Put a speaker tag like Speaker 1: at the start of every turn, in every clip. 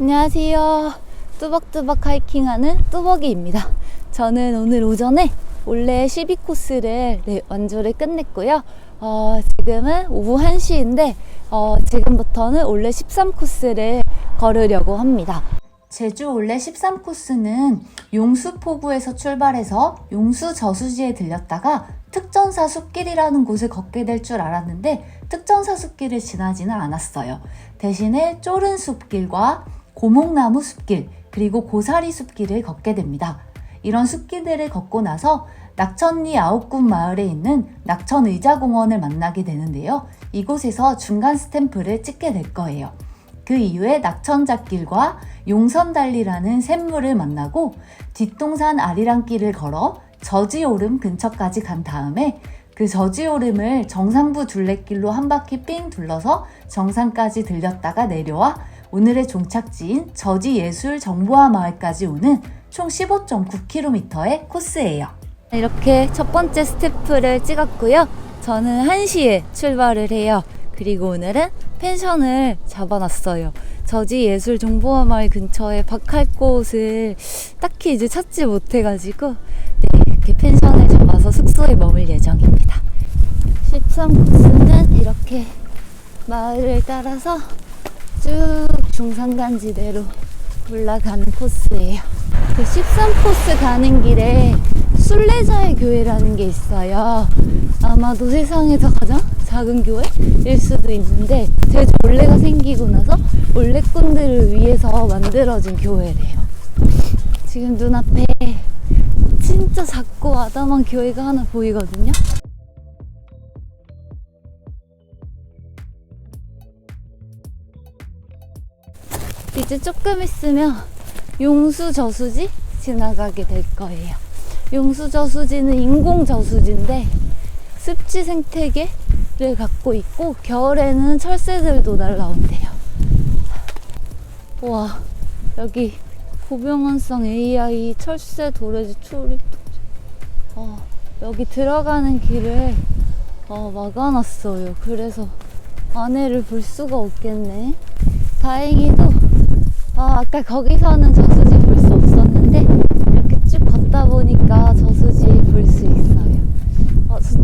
Speaker 1: 안녕하세요. 뚜벅뚜벅 하이킹하는 뚜벅이입니다. 저는 오늘 오전에 원래 12코스를 네, 완주를 끝냈고요. 어, 지금은 오후 1시인데 어, 지금부터는 원래 13코스를 걸으려고 합니다. 제주 올레 13코스는 용수포구에서 출발해서 용수 저수지에 들렸다가 특전사 숲길이라는 곳을 걷게 될 줄 알았는데 특전사 숲길을 지나지는 않았어요. 대신에 쪼른 숲길과 고목나무 숲길 그리고 고사리 숲길을 걷게 됩니다. 이런 숲길들을 걷고 나서 낙천리 아홉군 마을에 있는 낙천의자공원을 만나게 되는데요. 이곳에서 중간 스탬프를 찍게 될 거예요. 그 이후에 낙천잣길과 용선달리라는 샘물을 만나고 뒷동산 아리랑길을 걸어 저지오름 근처까지 간 다음에 그 저지오름을 정상부 둘레길로 한 바퀴 삥 둘러서 정상까지 들렸다가 내려와 오늘의 종착지인 저지예술정보화 마을까지 오는 총 15.9km의 코스예요. 이렇게 첫 번째 스태프를 찍었고요. 저는 1시에 출발을 해요. 그리고 오늘은 펜션을 잡아놨어요. 저지 예술 정보화 마을 근처에 박할 곳을 딱히 이제 찾지 못해가지고 네, 이렇게 펜션을 잡아서 숙소에 머물 예정입니다. 13코스는 이렇게 마을을 따라서 쭉 중산간지대로 올라가는 코스예요. 그 13코스 가는 길에 순례자의 교회라는 게 있어요. 아마도 세상에서 가장 작은 교회일 수도 있는데 제주 올레가 생기고 나서 올레꾼들을 위해서 만들어진 교회래요. 지금 눈앞에 진짜 작고 아담한 교회가 하나 보이거든요. 이제 조금 있으면 용수 저수지 지나가게 될 거예요. 용수 저수지는 인공 저수지인데 습지 생태계 를 갖고 있고 겨울에는 철새들도 날라온대요. 와 여기 고병원성 AI 철새 도래지 출입 도시. 어, 여기 들어가는 길을 어, 막아놨어요. 그래서 안에를 볼 수가 없겠네. 다행히도 어, 아까 거기서는 저수지 볼 수 없었는데 이렇게 쭉 걷다 보니까 저수지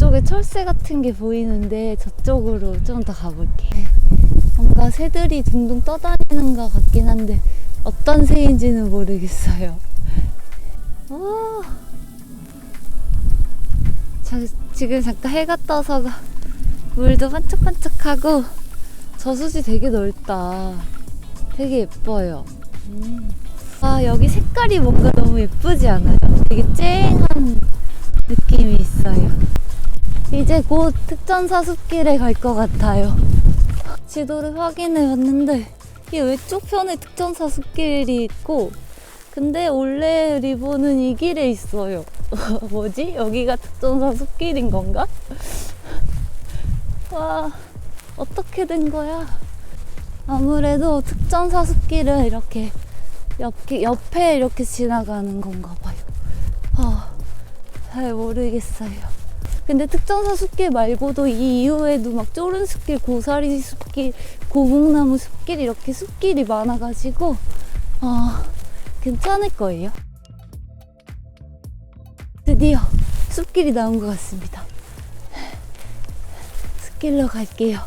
Speaker 1: 저쪽에 철새 같은 게 보이는데 저쪽으로 좀 더 가볼게요. 뭔가 새들이 둥둥 떠다니는 것 같긴 한데 어떤 새인지는 모르겠어요. 오. 자, 지금 잠깐 해가 떠서 물도 반짝반짝하고 저수지 되게 넓다. 되게 예뻐요. 음. 아, 여기 색깔이 뭔가 너무 예쁘지 않아요? 되게 쨍한 느낌이 있어요. 이제 곧 특전 사 숲길에 갈 것 같아요. 지도를 확인해 봤는데, 이 왼쪽 편에 특전 사 숲길이 있고, 근데 원래 리본은 이 길에 있어요. 뭐지? 여기가 특전 사 숲길인 건가? 와, 어떻게 된 거야? 아무래도 특전 사 숲길은 이렇게 옆, 옆에 이렇게 지나가는 건가 봐요. 아, 잘 모르겠어요. 근데 특전사 숲길 말고도 이 이후에도 막 쪼른 숲길, 고사리 숲길, 고목나무 숲길 이렇게 숲길이 많아가지고 어, 괜찮을 거예요. 드디어 숲길이 나온 것 같습니다. 숲길로 갈게요.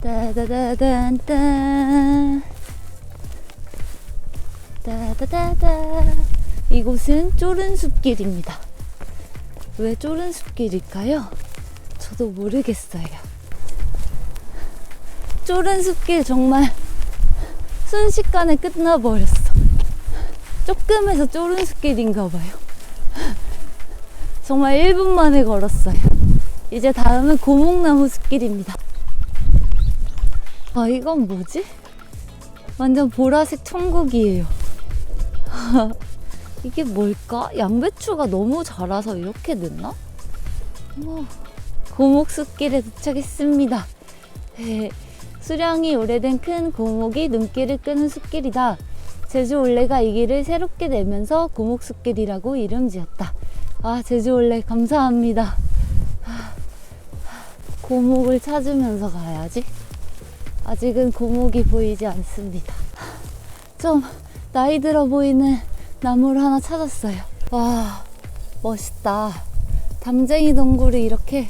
Speaker 1: 따다다단딴 따다다다 이곳은 쪼른 숲길입니다. 왜 쪼른 숲길일까요? 저도 모르겠어요. 쪼른 숲길 정말 순식간에 끝나버렸어. 조금 해서 쪼른 숲길인가 봐요. 정말 1분 만에 걸었어요. 이제 다음은 고목나무 숲길입니다. 아, 이건 뭐지? 완전 보라색 천국이에요. 이게 뭘까? 양배추가 너무 자라서 이렇게 됐나? 어머, 고목숲길에 도착했습니다. 네, 수량이 오래된 큰 고목이 눈길을 끄는 숲길이다. 제주 올레가 이 길을 새롭게 내면서 고목숲길이라고 이름 지었다. 아, 제주 올레 감사합니다. 아, 고목을 찾으면서 가야지. 아직은 고목이 보이지 않습니다. 좀 나이 들어 보이는 나무를 하나 찾았어요. 와, 멋있다. 담쟁이 동굴을 이렇게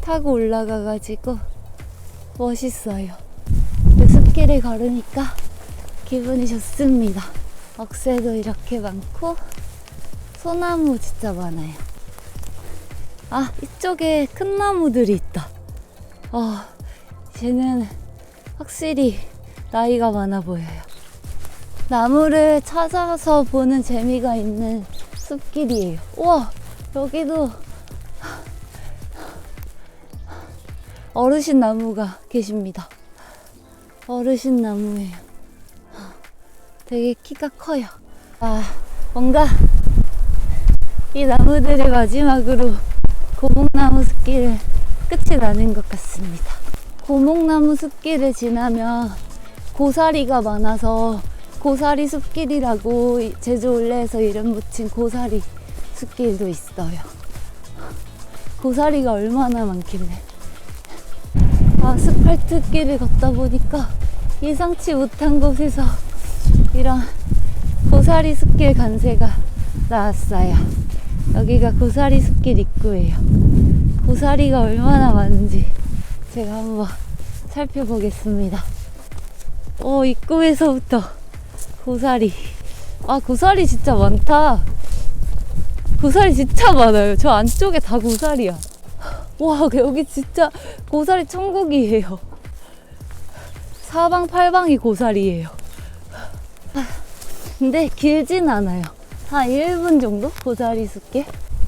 Speaker 1: 타고 올라가가지고 멋있어요. 그 숲길을 걸으니까 기분이 좋습니다. 억새도 이렇게 많고 소나무 진짜 많아요. 아, 이쪽에 큰 나무들이 있다. 어, 쟤는 확실히 나이가 많아 보여요. 나무를 찾아서 보는 재미가 있는 숲길이에요. 우와, 여기도 어르신 나무가 계십니다. 어르신 나무예요. 되게 키가 커요. 아, 뭔가 이 나무들이 마지막으로 고목나무 숲길을 끝이 나는 것 같습니다. 고목나무 숲길을 지나면 고사리가 많아서 고사리 숲길이라고 이 제주 올레에서 이름 붙인 고사리 숲길도 있어요. 고사리가 얼마나 많길래. 아스팔트 길을 걷다 보니까 예상치 못한 곳에서 이런 고사리 숲길 간세가 나왔어요. 여기가 고사리 숲길 입구예요. 고사리가 얼마나 많은지 제가 한번 살펴보겠습니다. 오, 입구에서부터 고사리. 아, 고사리 진짜 많다. 고사리 진짜 많아요. 저 안쪽에 다 고사리야. 와, 여기 진짜 고사리 천국이에요. 사방팔방이 고사리예요. 근데 길진 않아요. 한 1분 정도? 고사리 숲길.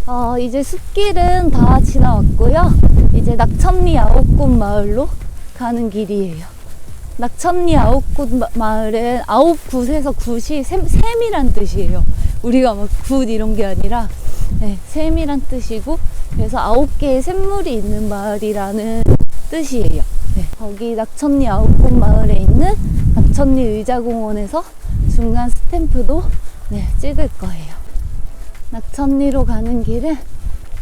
Speaker 1: 어, 이제 숲길은 다 지나왔고요. 이제 낙천리 아홉곳 마을로 가는 길이에요. 낙천리 아홉 곳 마- 마을은 아홉 굿에서 굿이 샘, 샘이란 뜻이에요. 우리가 막 굿 이런 게 아니라 네, 샘이란 뜻이고 그래서 아홉 개의 샘물이 있는 마을이라는 뜻이에요. 네, 거기 낙천리 아홉 곳 마을에 있는 낙천리 의자공원에서 중간 스탬프도 네, 찍을 거예요. 낙천리로 가는 길은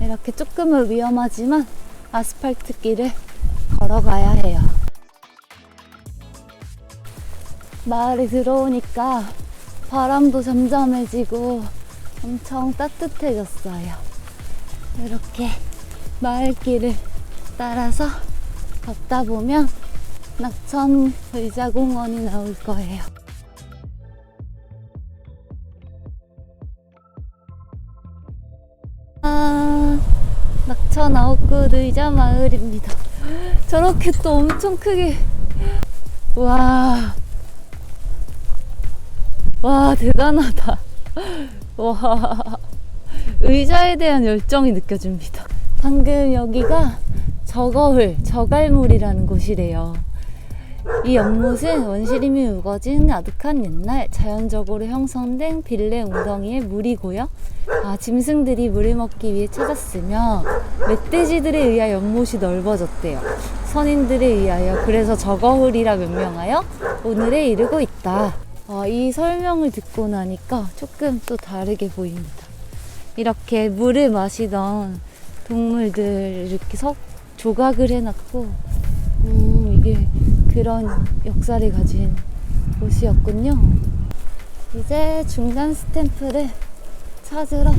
Speaker 1: 이렇게 조금은 위험하지만 아스팔트 길을 걸어가야 해요. 마을에 들어오니까 바람도 잠잠해지고 엄청 따뜻해졌어요. 이렇게 마을길을 따라서 걷다 보면 낙천 의자공원이 나올 거예요. 아, 낙천 아홉굿 의자 마을입니다. 저렇게 또 엄청 크게. 와. 와, 대단하다. 와. 의자에 대한 열정이 느껴집니다. 방금 여기가 저거흘, 저갈물이라는 곳이래요. 이 연못은 원시림이 우거진 아득한 옛날 자연적으로 형성된 빌레 웅덩이에 물이 고여 아, 짐승들이 물을 먹기 위해 찾았으며 멧돼지들에 의하여 연못이 넓어졌대요. 선인들에 의하여 그래서 저거hul이라 명명하여 오늘에 이르고 있다. 아, 이 설명을 듣고 나니까 조금 또 다르게 보입니다. 이렇게 물을 마시던 동물들 이렇게 석 조각을 해놨고, 음, 이게 그런 역사를 가진 곳이었군요. 이제 중간 스탬프를 찾으러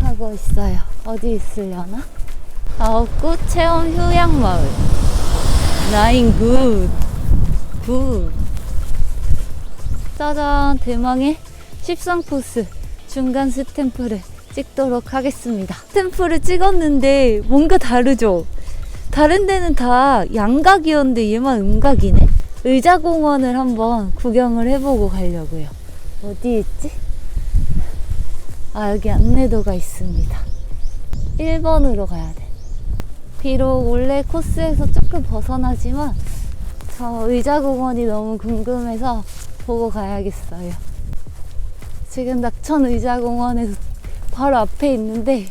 Speaker 1: 가고 있어요. 어디 있으려나? 아홉굿 체험 휴양 마을. 나인 굿. 굿. 짜잔, 대망의 13코스 중간 스탬프를 찍도록 하겠습니다. 스탬프를 찍었는데 뭔가 다르죠? 다른 데는 다 양각이었는데 얘만 음각이네? 의자공원을 한번 구경을 해보고 가려고요. 어디 있지? 아, 여기 안내도가 있습니다. 1번으로 가야 돼. 비록 원래 코스에서 조금 벗어나지만 저 의자공원이 너무 궁금해서 보고 가야겠어요. 지금 낙천 의자공원에서 바로 앞에 있는데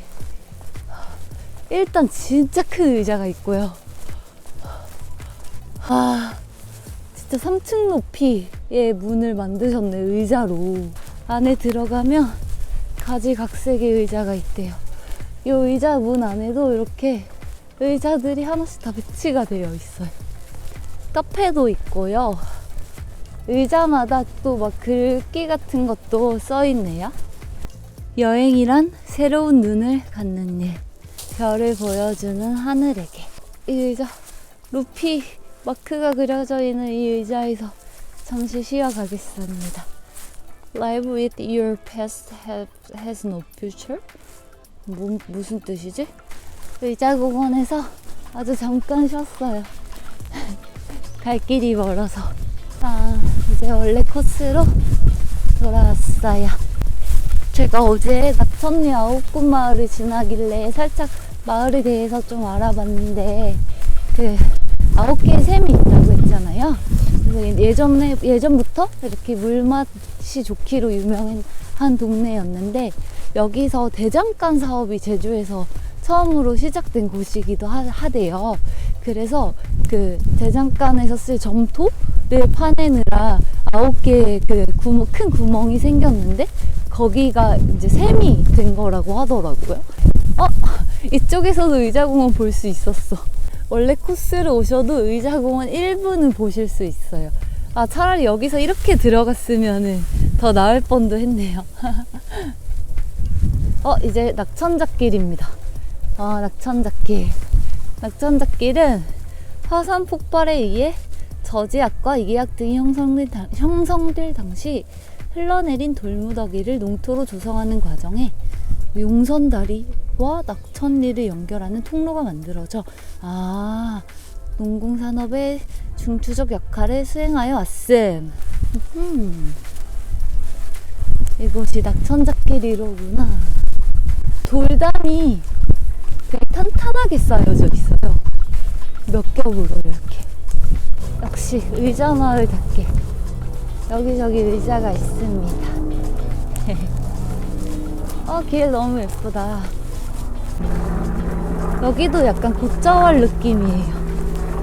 Speaker 1: 일단 진짜 큰 의자가 있고요. 아, 진짜 3층 높이 문을 만드셨네, 의자로. 안에 들어가면 가지각색의 의자가 있대요. 이 의자 문 안에도 이렇게 의자들이 하나씩 다 배치가 되어 있어요. 카페도 있고요. 의자마다 또 막 글귀 같은 것도 써 있네요. 여행이란 새로운 눈을 갖는 일. 별을 보여주는 하늘에게. 이 의자, 루피 마크가 그려져 있는 이 의자에서 잠시 쉬어가겠습니다. Live with your past has no future? 뭐, 무슨 뜻이지? 의자 공원에서 아주 잠깐 쉬었어요. 갈 길이 멀어서. 아, 이 제 원래 코스로 돌아왔어요. 제가 어제 낙천리 아홉군 마을을 지나길래 살짝 마을에 대해서 좀 알아봤는데 그 아홉 개의 샘이 있다고 했잖아요. 그래서 예전에 예전부터 이렇게 물맛이 좋기로 유명한 동네였는데 여기서 대장간 사업이 제주에서 처음으로 시작된 곳이기도 하, 하대요. 그래서 그 대장간에서 쓸 점토를 파내느라 아홉 개의 그 구멍, 큰 구멍이 생겼는데 거기가 이제 샘이 된 거라고 하더라고요. 어, 이쪽에서도 의자공원 볼 수 있었어. 원래 코스를 오셔도 의자공원 일부는 보실 수 있어요. 아, 차라리 여기서 이렇게 들어갔으면 더 나을 뻔도 했네요. 어, 이제 낙천잣길입니다. 아, 낙천잣길. 낙천잣길은 화산 폭발에 의해 저지압과 이기압 등이 형성될, 당- 형성될 당시 흘러내린 돌무더기를 농토로 조성하는 과정에 용선다리와 낙천리를 연결하는 통로가 만들어져 아 농공산업의 중추적 역할을 수행하여 왔음. 음. 이곳이 낙천잣길이로구나. 돌담이 되게 탄탄하게 쌓여져 있어요. 몇 겹으로 이렇게. 역시 의자 마을답게 여기저기 의자가 있습니다. 어, 길 너무 예쁘다. 여기도 약간 곶자왈 느낌이에요.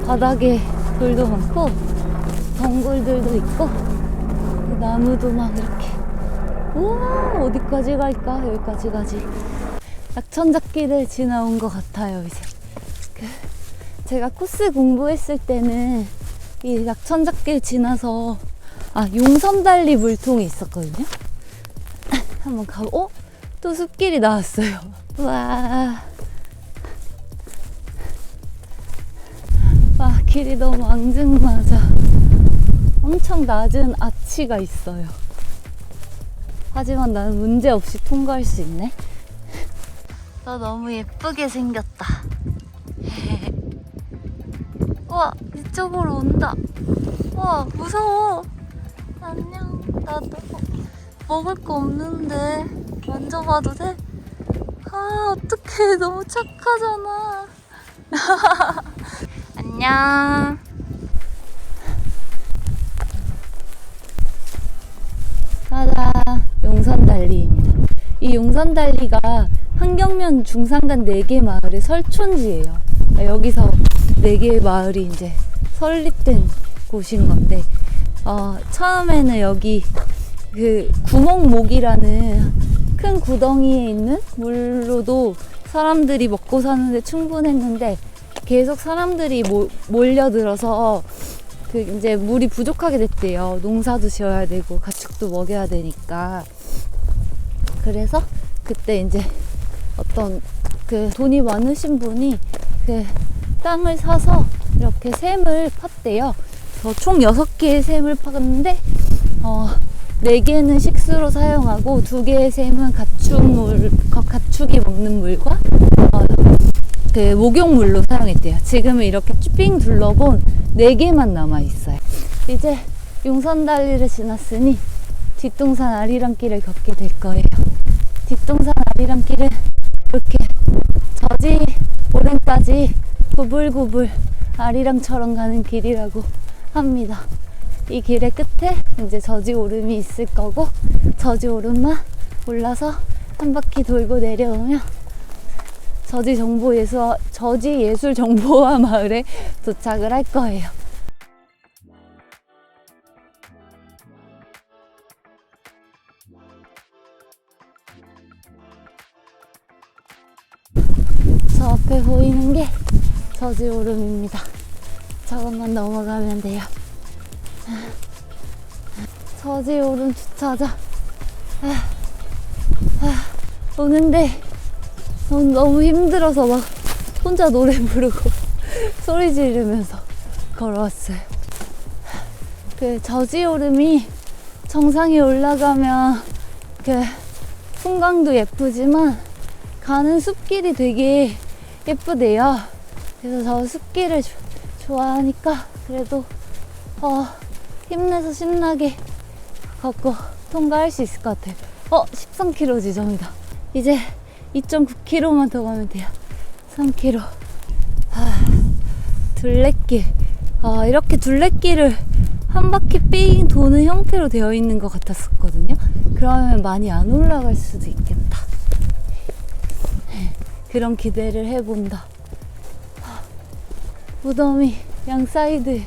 Speaker 1: 바닥에 돌도 많고, 덩굴들도 있고, 나무도 막 이렇게. 우와, 어디까지 갈까? 여기까지 가지. 낙천잣길을 지나온 것 같아요, 이제. 그, 제가 코스 공부했을 때는 이 낙천잣길 지나서, 아, 용섬달리 물통이 있었거든요. 한번 가, 어? 또 숲길이 나왔어요. 와. 와, 길이 너무 앙증맞아. 엄청 낮은 아치가 있어요. 하지만 나는 문제 없이 통과할 수 있네. 너 너무 예쁘게 생겼다. 와, 이쪽으로 온다. 와, 무서워. 안녕. 나도 먹을 거 없는데 만져봐도 돼? 아, 어떡해. 너무 착하잖아. 안녕. 짜잔. 용산달리입니다. 이 용산달리가 한경면 중산간 4개 마을의 설촌지예요. 여기서 4개의 마을이 이제 설립된 곳인 건데, 어, 처음에는 여기 그 구멍목이라는 큰 구덩이에 있는 물로도 사람들이 먹고 사는데 충분했는데 계속 사람들이 모, 몰려들어서 그 이제 물이 부족하게 됐대요. 농사도 지어야 되고 가축도 먹여야 되니까. 그래서 그때 이제 어떤 그 돈이 많으신 분이 그 땅을 사서 이렇게 샘을 팠대요. 그래서 총 6개의 샘을 팠는데 어, 4개는 식수로 사용하고 2개의 샘은 가축물, 거- 가축이 먹는 물과 어, 그 목욕물로 사용했대요. 지금은 이렇게 쭉 둘러본 4개만 남아있어요. 이제 용선달리를 지났으니 뒷동산 아리랑길을 걷게 될 거예요. 뒷동산 아리랑길은 이렇게 저지 오름까지 구불구불 아리랑처럼 가는 길이라고 합니다. 이 길의 끝에 이제 저지 오름이 있을 거고 저지 오름만 올라서 한 바퀴 돌고 내려오면 저지 정보 예술 저지 예술 정보화 마을에 도착을 할 거예요. 저 앞에 보이는 게 저지 오름입니다. 저것만 넘어가면 돼요. 저지 오름 주차장. 아, 아, 오는데 전 너무 힘들어서 막 혼자 노래 부르고 소리 지르면서 걸어왔어요. 그 저지 오름이 정상에 올라가면 그 풍광도 예쁘지만 가는 숲길이 되게 예쁘대요. 그래서 저 숲길을 조- 좋아하니까 그래도 어, 힘내서 신나게 걷고 통과할 수 있을 것 같아요. 어, 13km 지점이다. 이제 2.9km만 더 가면 돼요. 3km. 아, 둘레길. 아, 이렇게 둘레길을 한 바퀴 삥 도는 형태로 되어 있는 것 같았었거든요. 그러면 많이 안 올라갈 수도 있겠다. 그런 기대를 해본다. 아, 무덤이 양 사이드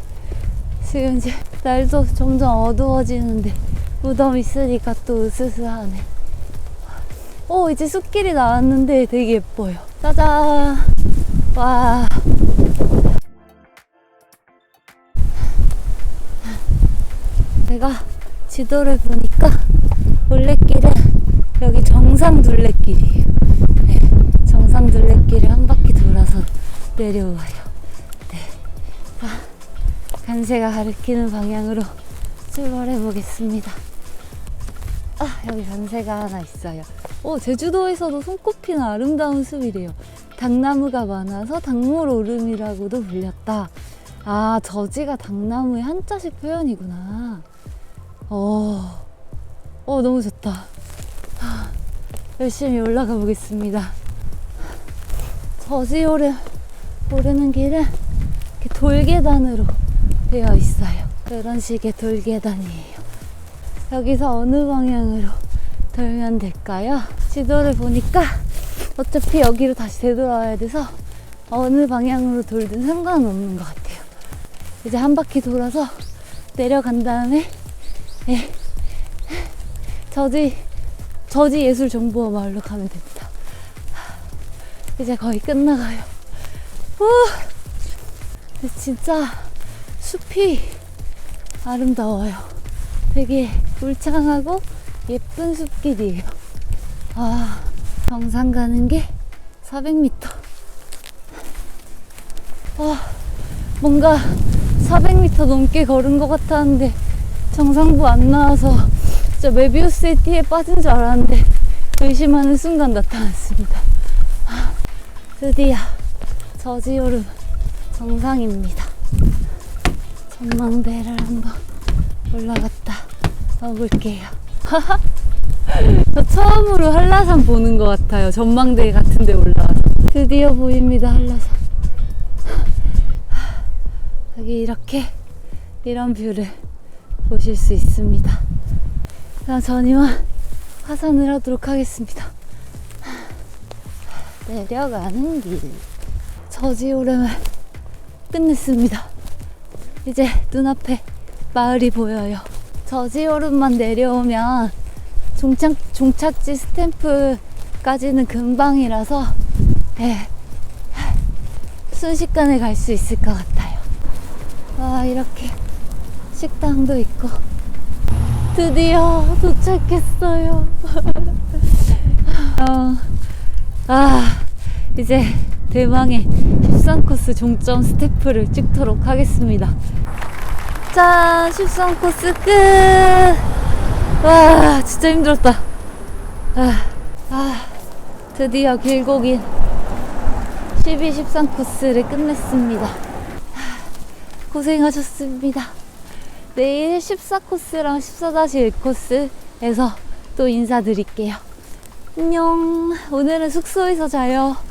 Speaker 1: 지금 이제 날도 점점 어두워지는데 무덤 있으니까 또 으스스하네. 오 이제 숲길이 나왔는데 되게 예뻐요. 짜잔. 와. 제가 지도를 보니까 올레길은 여기 정상 둘레길이에요. 네, 정상 둘레길을 한 바퀴 돌아서 내려와요. 네. 아, 간세가 가리키는 방향으로 출발해 보겠습니다. 아, 여기 간세가 하나 있어요. 오, 제주도에서도 손꼽히는 아름다운 숲이래요. 당나무가 많아서 당몰 오름이라고도 불렸다. 아, 저지가 당나무의 한자식 표현이구나. 어, 어, 너무 좋다. 하, 열심히 올라가 보겠습니다. 저지 오르, 오르는 길은 돌계단으로 되어 있어요. 그런 식의 돌계단이에요. 여기서 어느 방향으로 돌면 될까요? 지도를 보니까 어차피 여기로 다시 되돌아와야 돼서 어느 방향으로 돌든 상관은 없는 것 같아요. 이제 한 바퀴 돌아서 내려간 다음에 예, 저지 저지 예술 정보화 마을로 가면 됩니다. 이제 거의 끝나가요. 우! 진짜 숲이 아름다워요. 되게 울창하고 예쁜 숲길이에요. 아, 정상 가는 게 400m. 아, 뭔가 400m 넘게 걸은 것 같았는데 정상부 안 나와서 진짜 메비우스의 띠에 빠진 줄 알았는데 의심하는 순간 나타났습니다. 아, 드디어 저지오름 정상입니다. 전망대를 한번 올라갔다 와볼게요. 저 처음으로 한라산 보는 것 같아요. 전망대 같은 데 올라와서. 드디어 보입니다, 한라산. 여기 이렇게 이런 뷰를 보실 수 있습니다. 그럼 전 이만 하산을 하도록 하겠습니다. 내려가는 길. 저지 오름을 끝냈습니다. 이제 눈앞에 마을이 보여요. 저지오름만 내려오면 종착, 종착지 스탬프까지는 금방이라서 예, 순식간에 갈 수 있을 것 같아요. 와, 이렇게 식당도 있고 드디어 도착했어요. 어, 아, 이제 대망의 13코스 종점 스태프를 찍도록 하겠습니다. 짠! 13코스 끝! 와, 진짜 힘들었다. 아, 아 드디어 길고 긴 12, 13코스를 끝냈습니다. 아, 고생하셨습니다. 내일 14코스랑 14-1코스에서 또 인사드릴게요. 안녕. 오늘은 숙소에서 자요.